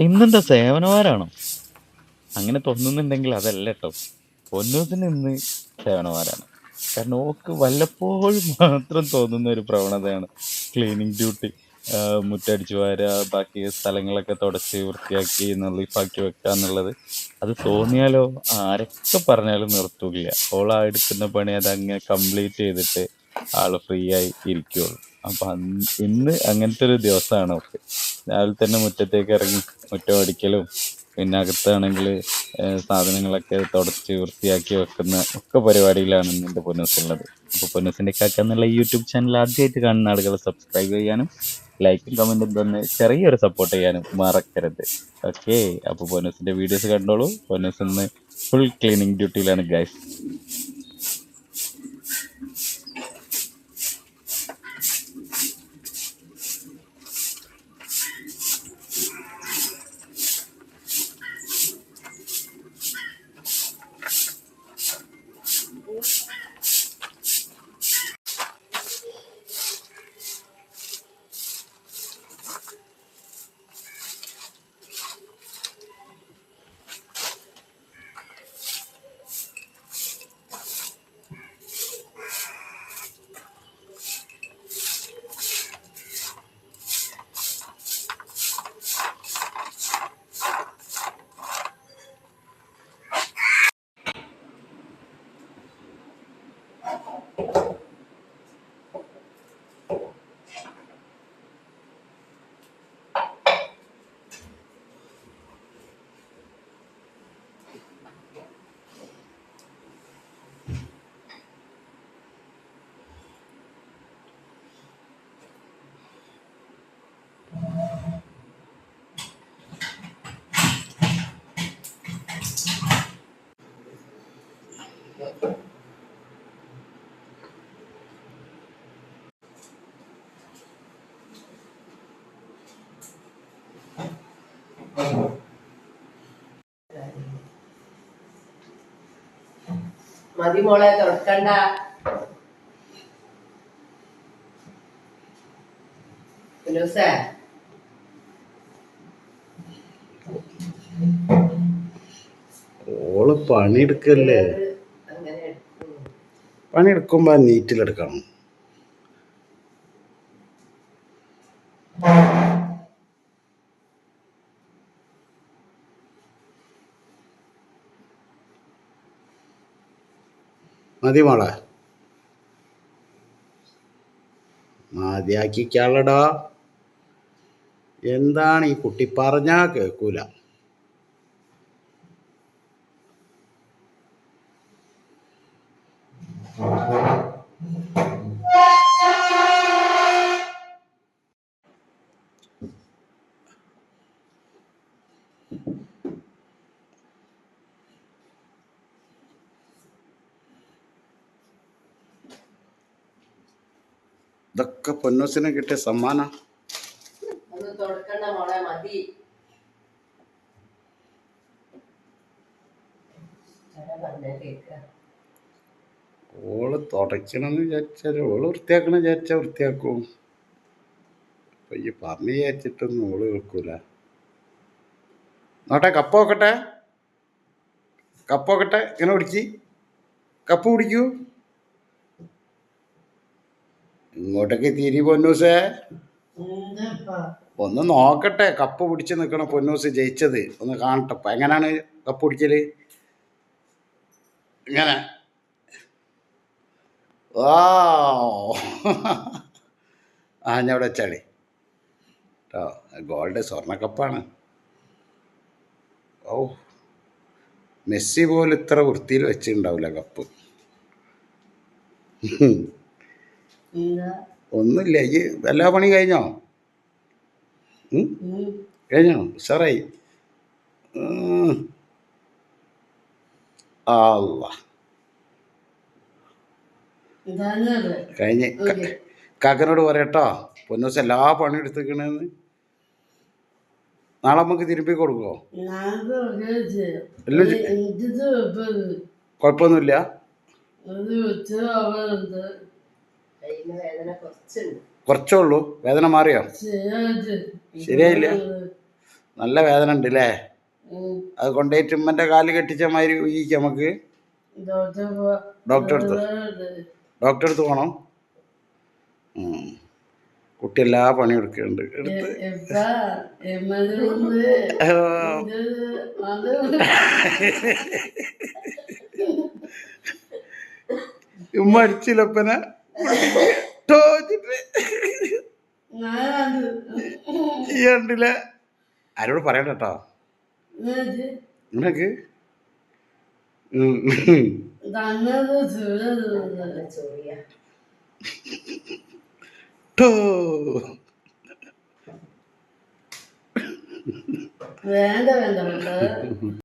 ഇന്നെന്താ സേവനവാരാണോ? അങ്ങനെ തോന്നുന്നുണ്ടെങ്കിൽ അതല്ല കേട്ടോ പൊന്നൂസിന് ഇന്ന് സേവനവാരാണ്. കാരണം ഓക്ക് വല്ലപ്പോഴും മാത്രം തോന്നുന്ന ഒരു പ്രവണതയാണ് ക്ലീനിങ് ഡ്യൂട്ടി മുറ്റടിച്ചു വാരുക ബാക്കി സ്ഥലങ്ങളൊക്കെ തുടച്ച് വൃത്തിയാക്കി നെളിപ്പാക്കി വെക്കുക എന്നുള്ളത്. അത് തോന്നിയാലോ? ആരൊക്കെ പറഞ്ഞാലും നിർത്തുകയില്ല ഓൾ ആ എടുക്കുന്ന പണി അതങ്ങനെ കംപ്ലീറ്റ് ചെയ്തിട്ട് ആൾ ഫ്രീ ആയി ഇരിക്കുകയുള്ളു അപ്പം ഇന്ന് അങ്ങനത്തെ ഒരു ദിവസമാണ് ഓക്കെ രാവിലെ തന്നെ മുറ്റത്തേക്ക് ഇറങ്ങി മുറ്റം അടിക്കലും പിന്നെ അകത്താണെങ്കിൽ സാധനങ്ങളൊക്കെ തുടച്ച് വൃത്തിയാക്കി വെക്കുന്ന ഒക്കെ പരിപാടിയിലാണ് എന്റെ പൊന്നൂസ് ഉള്ളത്. അപ്പോൾ പൊന്നൂസിന്റെ കാക്ക എന്നുള്ള യൂട്യൂബ് ചാനൽ ആദ്യമായിട്ട് കാണുന്ന ആളുകൾ സബ്സ്ക്രൈബ് ചെയ്യാനും ലൈക്കും കമന്റും തന്ന് ചെറിയൊരു സപ്പോർട്ട് ചെയ്യാനും മറക്കരുത്. ഓക്കെ അപ്പോൾ പൊന്നൂസിന്റെ വീഡിയോസ് കണ്ടോളൂ. പൊന്നൂസ് ഇന്ന് ഫുൾ ക്ലീനിങ് ഡ്യൂട്ടിയിലാണ് ഗൈസ് മതി മോളെ തുറക്കണ്ട. ഫിലൂസേ ഓൾ പണിയെടുക്കല്ലേ. പണിയെടുക്കുമ്പോ നീറ്റിലെടുക്കണം. മതി മോളെ മതിയാക്കിക്കാളടാ. എന്താണ് ഈ കുട്ടി പറഞ്ഞാ കേൾക്കൂല ഇതൊക്കെ പൊന്നൂസിന് കിട്ടിയ സമ്മാനം. ഓൾ തുടയ്ക്കണമെന്ന് വിചാരിച്ചാൽ ഓൾ വൃത്തിയാക്കണം വിചാരിച്ചാൽ വൃത്തിയാക്കും. അപ്പൊ ഈ പറഞ്ഞു വിചാരിച്ചിട്ടൊന്നും ഓൾ കേൾക്കൂല. നോട്ടെ കപ്പ് നോക്കട്ടെ. കപ്പ് നോക്കട്ടെ ഇങ്ങനെ പിടിക്ക്. കപ്പ് പിടിക്കൂ. ഇങ്ങോട്ടേക്ക് തിരി പൊന്നൂസേ. ഒന്ന് നോക്കട്ടെ കപ്പ് പിടിച്ച് നിൽക്കണ പൊന്നൂസ് ജയിച്ചത്. ഒന്ന് കാണട്ടെ എങ്ങനെയാണ് കപ്പ് പിടിക്കൽ? ഇങ്ങനെ. വാ. ആ ഞാൻ ഇവിടെ വെച്ചാളി കേട്ടോ ഗോൾഡ് സ്വർണക്കപ്പാണ് ഓ മെസ്സി പോലും ഇത്ര വൃത്തിയിൽ വെച്ചിട്ടുണ്ടാവില്ല കപ്പ്. ഒന്നുമില്ല. ഈ എല്ലാ പണി കഴിഞ്ഞോ? കഴിഞ്ഞോ? ഉഷാറായി. കഴിഞ്ഞ അല്ലാ കഴിഞ്ഞ് കാക്കനോട് പറയട്ടോ പൊന്നൂസ് എല്ലാ പണി എടുത്തേക്കണെന്ന് നാളെ നമുക്ക് തിരുമ്പി കൊടുക്കുമോ കുഴപ്പമൊന്നുമില്ല. കുറച്ചേ ഉള്ളൂ വേദന മാറിയോ? ശരിയായില്ല. നല്ല വേദന ഉണ്ട് അല്ലേ അത് കൊണ്ടുപോയിട്ട് ഉമ്മന്റെ കാൽ കെട്ടിച്ച മാതിരി ഉയ്യിക്ക് നമുക്ക് ഡോക്ടർ അടുത്ത് ഡോക്ടർ അടുത്ത് പോകണം ഉം. കുട്ടി എല്ലാ പണിയും എടുക്കുന്നുണ്ട്. എടുത്ത്. ഉമ്മ അടിച്ചില്ല ഇപ്പനെ അത്? ഉമ്മ അടിച്ചില്ലപ്പനെ ടോച്ചിട്ട് ഞാനത് ഈ കണ്ടില്ലേ ആരോട് പറയണ്ട കേട്ടോ നിനക്ക്? ടോ. വേണ്ട വേണ്ട വേണ്ട.